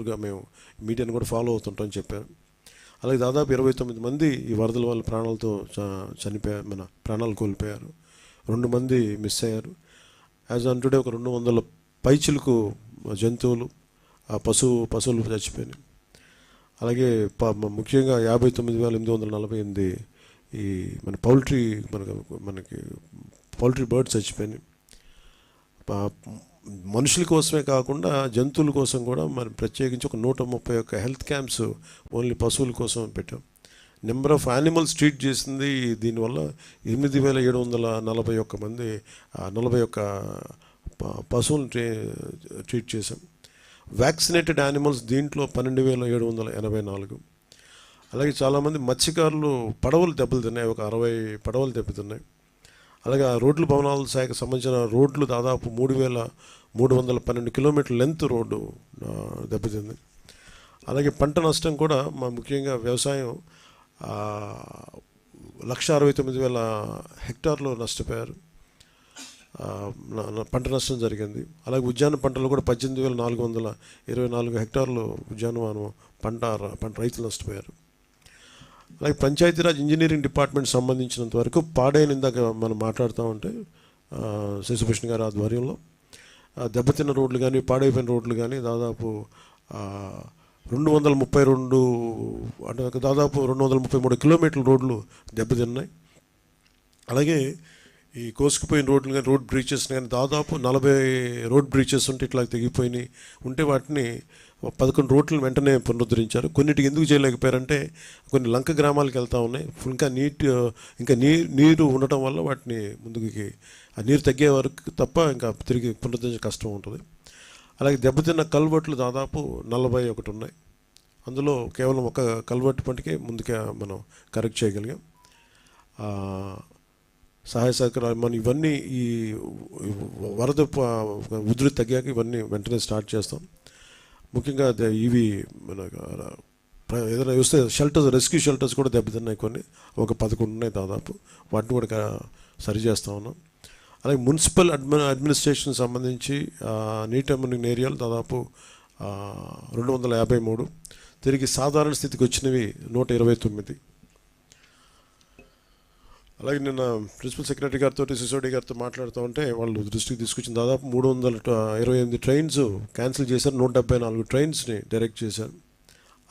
గా మేము మీడియాని కూడా ఫాలో అవుతుంటామని చెప్పారు. అలాగే దాదాపు ఇరవై తొమ్మిది మంది ఈ వరదల వల్ల ప్రాణాలతో చ- చనిపోయారు మన ప్రాణాలు కోల్పోయారు. రెండు మంది మిస్ అయ్యారు. యాజ్ ఆన్ టుడే ఒక రెండు వందల పైచిలకు జంతువులు ఆ పశువు పశువులు చచ్చిపోయినాయి. అలాగే ముఖ్యంగా యాభై తొమ్మిది వేల ఎనిమిది వందల నలభై ఎనిమిది ఈ మన పౌల్ట్రీ మనకు మనకి పౌల్ట్రీ బర్డ్స్ చచ్చిపోయినాయి. మనుషుల కోసమే కాకుండా జంతువుల కోసం కూడా మనం ప్రత్యేకించి ఒక నూట ముప్పై ఒక్క హెల్త్ క్యాంప్స్ ఓన్లీ పశువుల కోసం పెట్టాం. నెంబర్ ఆఫ్ యానిమల్స్ ట్రీట్ చేసింది దీనివల్ల ఎనిమిది వేల ఏడు వందల నలభై ఒక్క మంది నలభై ఒక్క ప- పశువులను ట్రీ ట్రీట్ చేశాం. వ్యాక్సినేటెడ్ యానిమల్స్ దీంట్లో పన్నెండు వేల ఏడు వందల ఎనభై నాలుగు. అలాగే చాలామంది మత్స్యకారులు పడవలు దెబ్బతిన్నాయి ఒక అరవై పడవలు దెబ్బతిన్నాయి. అలాగే ఆ రోడ్లు భవనాల శాఖకు సంబంధించిన రోడ్లు దాదాపు మూడు వేల మూడు వందల పన్నెండు కిలోమీటర్ల లెంత్ రోడ్డు దెబ్బతింది. అలాగే పంట నష్టం కూడా మా ముఖ్యంగా వ్యవసాయం లక్ష అరవై తొమ్మిది వేల హెక్టార్లు నష్టపోయారు. పంట నష్టం జరిగింది. అలాగే ఉద్యాన పంటలు కూడా పద్దెనిమిది వేల నాలుగు వందల ఇరవై నాలుగు హెక్టార్లు ఉద్యానవనం పంట పంట రైతులు నష్టపోయారు. అలాగే పంచాయతీరాజ్ ఇంజనీరింగ్ డిపార్ట్మెంట్ సంబంధించినంత వరకు పాడైన ఇందాక మనం మాట్లాడుతూ ఉంటే శశిభూషణ్ గారి ఆధ్వర్యంలో దెబ్బతిన్న రోడ్లు కానీ పాడైపోయిన రోడ్లు కానీ దాదాపు రెండు వందల ముప్పై రెండు అంటే దాదాపు రెండు వందల ముప్పై మూడు కిలోమీటర్ల రోడ్లు దెబ్బతిన్నాయి. అలాగే ఈ కోసుకుపోయిన రోడ్లు కానీ రోడ్ బ్రీచెస్ కానీ దాదాపు నలభై రోడ్ బ్రీచెస్ ఉంటే ఇట్లా తెగిపోయినాయి. ఉంటే వాటిని పదకొండు రోడ్లను వెంటనే పునరుద్ధరించారు. కొన్నిటికి ఎందుకు చేయలేకపోయారంటే కొన్ని లంక గ్రామాలకు వెళ్తా ఉన్నాయి. ఇంకా నీటి ఇంకా నీ నీరు ఉండటం వల్ల వాటిని ముందుకి ఆ నీరు తగ్గే వరకు తప్ప ఇంకా తిరిగి పునరుద్ధరించే కష్టం ఉంటుంది. అలాగే దెబ్బతిన్న కల్వర్ట్లు దాదాపు నలభై ఒకటి ఉన్నాయి. అందులో కేవలం ఒక కల్వర్ట్ పంటకే ముందుకే మనం కరెక్ట్ చేయగలిగాం. సహాయ సహకారాలు మనం ఇవన్నీ ఈ వరద ఉధృతి తగ్గాక ఇవన్నీ వెంటనే స్టార్ట్ చేస్తాం. ముఖ్యంగా ఇవి మన ఏదైనా చూస్తే షెల్టర్స్ రెస్క్యూ షెల్టర్స్ కూడా దెబ్బతిన్నాయి కొన్ని. ఒక పదకొండు ఉన్నాయి దాదాపు. వాటిని కూడా సరి చేస్తూ ఉన్నాం. అలాగే మున్సిపల్ అడ్మి అడ్మినిస్ట్రేషన్ సంబంధించి ఆ, నీటి అమ్మునింగ్ ఏరియాలు దాదాపు రెండు వందల యాభై మూడు. తిరిగి సాధారణ స్థితికి వచ్చినవి నూట ఇరవై తొమ్మిది. అలాగే నిన్న ప్రిన్సిపల్ సెక్రటరీ గారితో సిసోడి గారితో మాట్లాడుతూ ఉంటే వాళ్ళు దృష్టికి తీసుకొచ్చిన దాదాపు మూడు వందల ఇరవై ఎనిమిది ట్రైన్స్ క్యాన్సిల్ చేశారు. నూట డెబ్బై నాలుగు ట్రైన్స్ని డైరెక్ట్ చేశారు.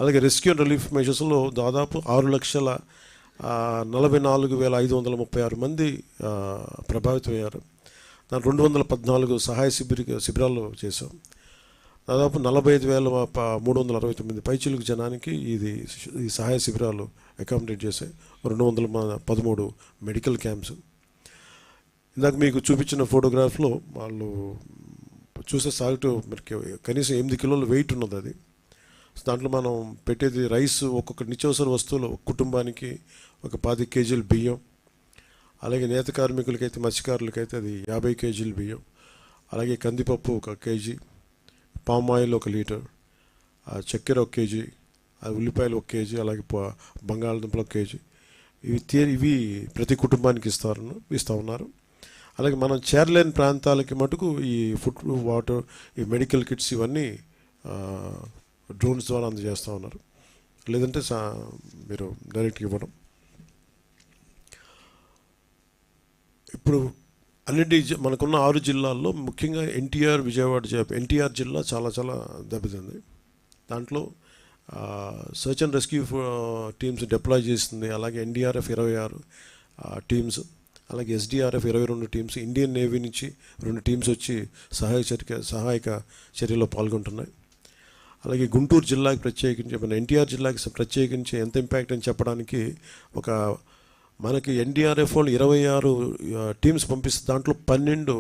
అలాగే రెస్క్యూ అండ్ రిలీఫ్ మెషర్స్లో దాదాపు ఆరు లక్షల నలభై నాలుగు వేల ఐదు వందల ముప్పై ఆరు మంది ప్రభావితమయ్యారు. దాని రెండు వందల పద్నాలుగు సహాయ శిబిర శిబిరాలు చేశాం. దాదాపు నలభై ఐదు వేల మూడు వందల అరవై తొమ్మిది పైచిలుకు జనానికి ఇది ఈ సహాయ శిబిరాలు అకామిడేట్ చేసే రెండు వందల పదమూడు మెడికల్ క్యాంప్స్ ఇందాక మీకు చూపించిన ఫోటోగ్రాఫ్లో వాళ్ళు చూసే సాల్ట్ మనకి కనీసం ఎనిమిది కిలోల వెయిట్ ఉన్నది అది. దాంట్లో మనం పెట్టేది రైస్ ఒక్కొక్క నిత్యావసర వస్తువులు ఒక కుటుంబానికి ఒక పది కేజీలు బియ్యం అలాగే నేత కార్మికులకైతే మత్స్యకారులకైతే అది యాభై కేజీలు బియ్యం అలాగే కందిపప్పు ఒక కేజీ పామ్ ఆయిల్ ఒక లీటర్ చక్కెర ఒక కేజీ ఆ ఉల్లిపాయలు ఒక కేజీ అలాగే బంగాళదుంపలు ఒక కేజీ. ఇవి తే ఇవి ప్రతి కుటుంబానికి ఇస్తారు ఇస్తూ ఉన్నారు. అలాగే మనం చేరలేని ప్రాంతాలకి మటుకు ఈ ఫుడ్ వాటర్ ఈ మెడికల్ కిట్స్ ఇవన్నీ డ్రోన్స్ ద్వారా అందజేస్తూ ఉన్నారు. లేదంటే సా మీరు డైరెక్ట్గా ఇవ్వడం. ఇప్పుడు అన్నిటి మనకున్న ఆరు జిల్లాల్లో ముఖ్యంగా ఎన్టీఆర్ విజయవాడ ఎన్టీఆర్ జిల్లా చాలా చాలా దెబ్బతింది. దాంట్లో search and rescue teams deploy చేస్తుంది అలాగే ఎన్డీఆర్ఎఫ్ ఇరవై ఆరు టీమ్స్. అలాగే ఎస్డీఆర్ఎఫ్ ఇరవై రెండు టీమ్స్. ఇండియన్ నేవీ నుంచి రెండు టీమ్స్ వచ్చి సహాయ చర్య సహాయక చర్యలో పాల్గొంటున్నాయి. అలాగే గుంటూరు జిల్లాకి ప్రత్యేకించి మన ఎన్టీఆర్ జిల్లాకి ప్రత్యేకించి ఎంత ఇంపాక్ట్ అని చెప్పడానికి ఒక మనకి ఎన్డీఆర్ఎఫ్ వాళ్ళు ఇరవై ఆరు టీమ్స్ పంపిస్తే దాంట్లో పన్నెండు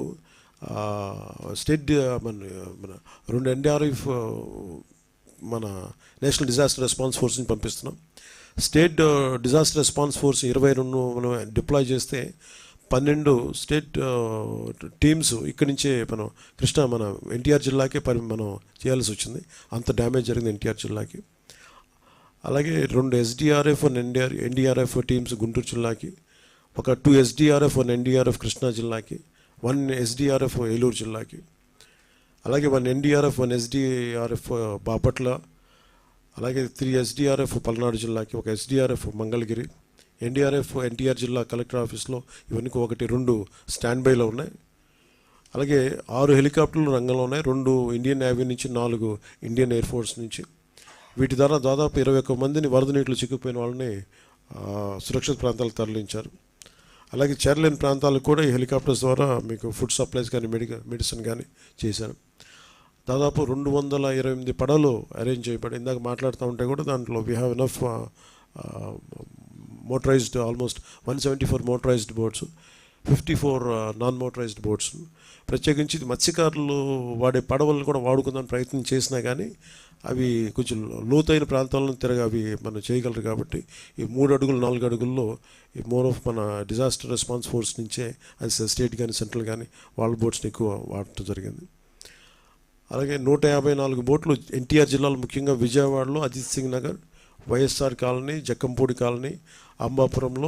స్టేట్ మన మన రెండు ఎన్డీఆర్ఎఫ్ మన నేషనల్ డిజాస్టర్ రెస్పాన్స్ ఫోర్స్ని పంపిస్తున్నాం. స్టేట్ డిజాస్టర్ రెస్పాన్స్ ఫోర్స్ ఇరవై రెండు మనం డిప్లాయ్ చేస్తే పన్నెండు స్టేట్ టీమ్స్ ఇక్కడి నుంచే మనం కృష్ణా మన ఎన్టీఆర్ జిల్లాకే పని మనం చేయాల్సి వచ్చింది. అంత డ్యామేజ్ జరిగింది ఎన్టీఆర్ జిల్లాకి. అలాగే రెండు SDRF one NDR NDRF teams Guntur జిల్లాకి ఒక two SDRF one NDRF Krishna జిల్లాకి వన్ ఎస్డిఆర్ఎఫ్ ఏలూరు జిల్లాకి అలాగే one NDRF one SDRF Bapatla అలాగే త్రీ ఎస్డిఆర్ఎఫ్ పల్నాడు జిల్లాకి ఒక ఎస్డిఆర్ఎఫ్ మంగళగిరి ఎన్డీఆర్ఎఫ్ ఎన్టీఆర్ జిల్లా కలెక్టర్ ఆఫీస్లో ఇవన్నీ ఒకటి రెండు స్టాండ్ బైలో ఉన్నాయి అలాగే ఆరు హెలికాప్టర్లు రంగంలో ఉన్నాయి రెండు ఇండియన్ నేవీ నుంచి నాలుగు ఇండియన్ ఎయిర్ ఫోర్స్ నుంచి వీటి ద్వారా దాదాపు ఇరవై ఒక్క మందిని వరద నీటిలో చిక్కుపోయిన వాళ్ళని సురక్షిత ప్రాంతాలకు తరలించారు. అలాగే చేరలేని ప్రాంతాలకు కూడా ఈ హెలికాప్టర్స్ ద్వారా మీకు ఫుడ్ సప్లైస్ కానీ మెడికల్ మెడిసిన్ కానీ చేశారు. దాదాపు రెండు వందల ఇరవై ఎనిమిది పడవలు అరేంజ్ చేయబడి ఇందాక మాట్లాడుతూ ఉంటే కూడా దాంట్లో we have enough motorized almost one seventy four motorized boats fifty four non motorized boats ప్రత్యేకించి ఇది మత్స్యకారులు వాడే పడవలను కూడా వాడుకుందాం ప్రయత్నం చేసినా కానీ అవి కొంచెం లోతైన ప్రాంతాలను తిరగ అవి మనం చేయగలరు కాబట్టి ఈ మూడు అడుగులు నాలుగు అడుగుల్లో ఈ మోర్ ఆఫ్ మన డిజాస్టర్ రెస్పాన్స్ ఫోర్స్ నుంచే అది స్టేట్ కానీ సెంట్రల్ కానీ వాళ్ళ బోట్స్ని ఎక్కువ వాడటం జరిగింది. అలాగే నూట యాభై నాలుగు బోట్లు ఎన్టీఆర్ జిల్లాలో ముఖ్యంగా విజయవాడలో Ajit Singh Nagar YSR colony Jakkampudi colony అంబాపురంలో